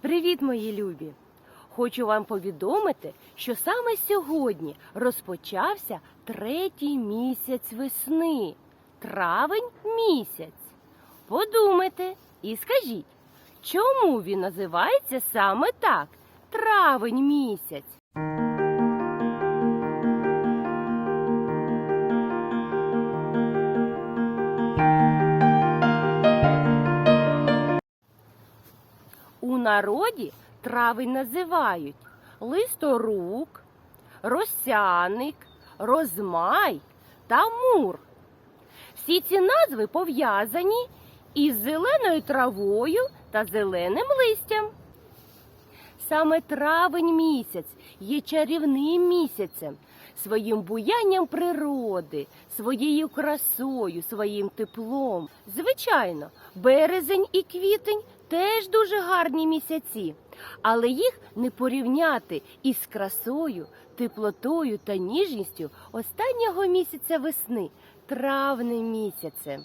Привіт, мої любі! Хочу вам повідомити, що саме сьогодні розпочався третій місяць весни, травень місяць. Подумайте і скажіть, чому він називається саме так травень місяць? Народі травень називають листорук, росяник, розмай та мур. Всі ці назви пов'язані із зеленою травою та зеленим листям. Саме травень місяць є чарівним місяцем, своїм буянням природи, своєю красою, своїм теплом. Звичайно, березень і квітень теж дуже гарні місяці, але їх не порівняти із красою, теплотою та ніжністю останнього місяця весни, травним місяцем.